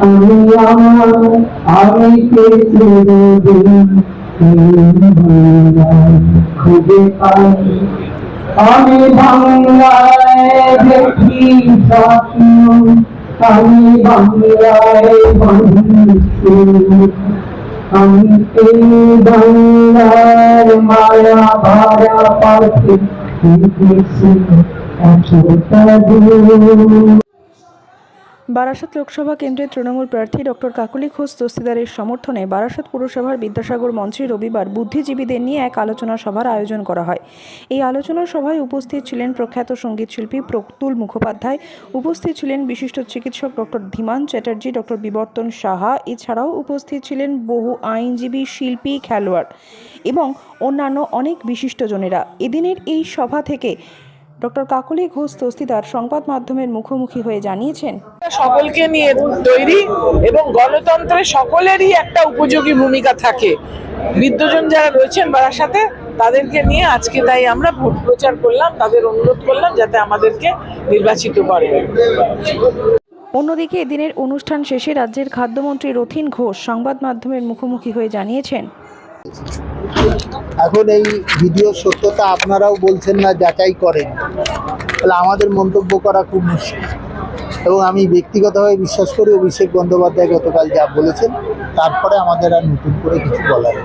আমি আমার আমি পেয়েছি দিন খুঁজে পাই আমি বাংলায় দেখি স্বপ্ন আমি বাংলায় বন্ধু আমি এই বাংলার মায়া ভাড়া পাখি দেখেছি এতটা দূর বারাসত লোকসভা কেন্দ্রের তৃণমূল প্রার্থী ডক্টর কাকলি ঘোষ দস্তিদারের সমর্থনে বারাসত পুরসভার বিদ্যাসাগর মঞ্চে রবিবার বুদ্ধিজীবীদের নিয়ে এক আলোচনা সভার আয়োজন করা হয়। এই আলোচনা সভায় উপস্থিত ছিলেন প্রখ্যাত সঙ্গীতশিল্পী প্রতুল মুখোপাধ্যায়, উপস্থিত ছিলেন বিশিষ্ট চিকিৎসক ডক্টর ধীমান চ্যাটার্জি, ডক্টর বিবর্তন সাহা, এছাড়াও উপস্থিত ছিলেন বহু আইনজীবী, শিল্পী, খেলোয়াড় এবং অন্যান্য অনেক বিশিষ্টজনেরা। এদিনের এই সভা থেকে ডক্টর কাকলি ঘোষ দস্তিদার সংবাদ মাধ্যমের মুখোমুখি হয়ে জানিয়েছেন। সকলকে নিয়ে তৈরি এবং গণতন্ত্রে সকলেরই একটা উপযোগী ভূমিকা থাকে। বিদ্যজন যারা রয়েছেন বারার সাথে তাদেরকে নিয়ে আজকে তাই আমরা ভোট প্রচার করলাম তাদের অনুরোধ করলাম যাতে আমাদেরকে নির্বাচিত করে। অন্যদিকে এদিনের অনুষ্ঠান শেষে রাজ্যের খাদ্যমন্ত্রী রথিন ঘোষ সংবাদ মাধ্যমের মুখোমুখি হয়ে জানিয়েছেন। এখন এই ভিডিওর সত্যতা আপনারাও বলছেন না, যাচাই করেন তাহলে আমাদের মন্তব্য করা খুব মুশকিল এবং আমি ব্যক্তিগতভাবে বিশ্বাস করি অভিষেক বন্দ্যোপাধ্যায় গতকাল যা বলেছেন, তারপরে আমাদের আর নতুন করে কিছু বলার।